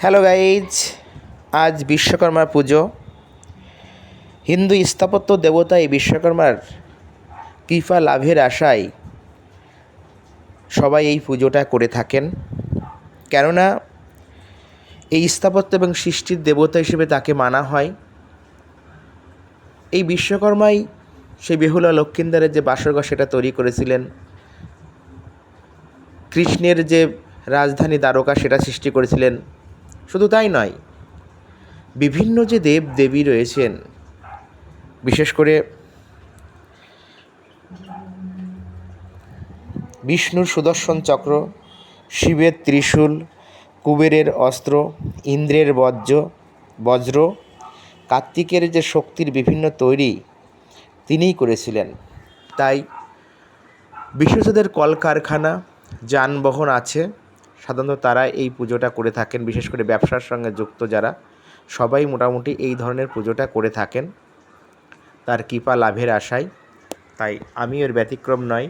Hello guys আজ বিশ্বকর্মা পুজো। হিন্দু স্থাপত্য দেবতা এই বিশ্বকর্মার কৃপা লাভের আশায় সবাই এই পুজোটা করে থাকেন। কেননা এই স্থাপত্য এবং সৃষ্টির দেবতা হিসেবে তাকে মানা হয়। এই বিশ্বকর্মাই সেই বেহুলা লক্ষিন্দারের যে বাসরঘর সেটা তৈরি করেছিলেন। কৃষ্ণের যে রাজধানী দ্বারকা সেটা সৃষ্টি করেছিলেন। শুধু তাই নয়, বিভিন্ন যে দেব দেবী রয়েছেন, বিশেষ করে বিষ্ণুর সুদর্শন চক্র, শিবের ত্রিশূল, কুবেরের অস্ত্র, ইন্দ্রের বজ্র বজ্র, কার্তিকের যে শক্তির বিভিন্ন তৈরি তিনিই করেছিলেন। তাই বিশ্বজাদের কলকারখানা, যানবাহন আছে। সাধারণত তারা এই পুজোটা করে থাকেন, বিশেষ করে ব্যবসার সঙ্গে যুক্ত যারা। সবাই মোটামুটি এই ধরনের পুজোটা করে থাকেন। তার কৃপা লাভের আশায়। তাই আমি এর ব্যতিক্রম নয়।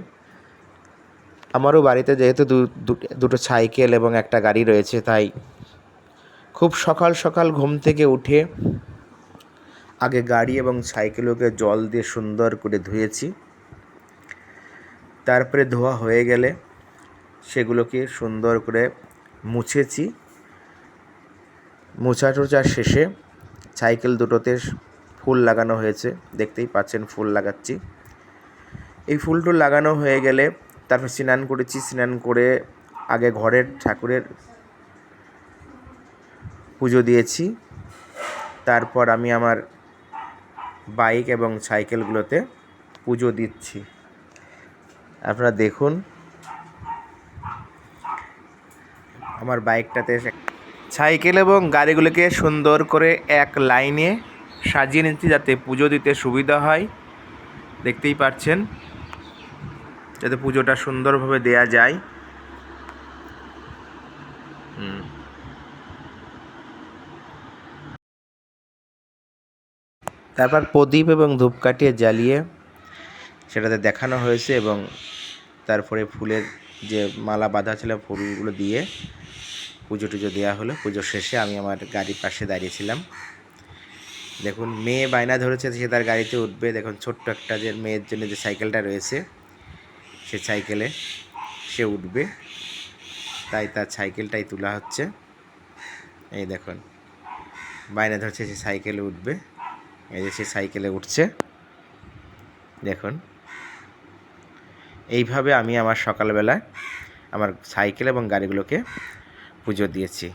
আমারও বাড়িতে যেহেতু দুটো সাইকেল এবং একটা গাড়ি রয়েছে, তাই খুব সকাল সকাল ঘুম থেকে উঠে আগে গাড়ি এবং সাইকেলকে জল দিয়ে সুন্দর করে ধুয়েছি। তারপরে ধোয়া হয়ে গেলে সেগুলোকে সুন্দর করে মুছেছি। মোছা টোচা শেষে সাইকেল দুটোতে ফুল লাগানো হয়েছে। দেখতেই পাচ্ছেন ফুল লাগাচ্ছি। এই ফুল টুল লাগানো হয়ে গেলে তারপর স্নান করেছি। স্নান করে আগে ঘরের ঠাকুরের পুজো দিয়েছি। তারপর আমি আমার বাইক এবং সাইকেলগুলোতে পুজো দিচ্ছি। আপনারা দেখুন আমার বাইকটাতে সাইকেল এবং গাড়িগুলিকে সুন্দর করে এক লাইনে সাজিয়ে নিচ্ছি যাতে পুজো দিতে সুবিধা হয়। দেখতেই পাচ্ছেন। যাতে পুজোটা সুন্দরভাবে দেয়া যায়। তারপর প্রদীপ এবং ধূপকাঠি জ্বালিয়ে সেটাতে দেখানো হয়েছে এবং তারপরে ফুলের যে মালা বাঁধা ছিল ফুলগুলো দিয়ে পুজো টুজো দেওয়া হলো। পুজো শেষে আমি আমার গাড়ির পাশে দাঁড়িয়েছিলাম। দেখুন, মেয়ে বায়না ধরেছে, সে তার গাড়িতে উঠবে। দেখুন, ছোট্ট একটা যে মেয়ের জন্য যে সাইকেলটা রয়েছে, সে সাইকেলে সে উঠবে। তাই তার সাইকেলটাই তোলা হচ্ছে। এই দেখুন, বায়না ধরছে, সে সাইকেলে উঠবে। এই যে সে সাইকেলে উঠছে। দেখুন, এইভাবে আমি আমার সকালবেলায় আমার সাইকেল এবং গাড়িগুলোকে পুজো দিয়েছি।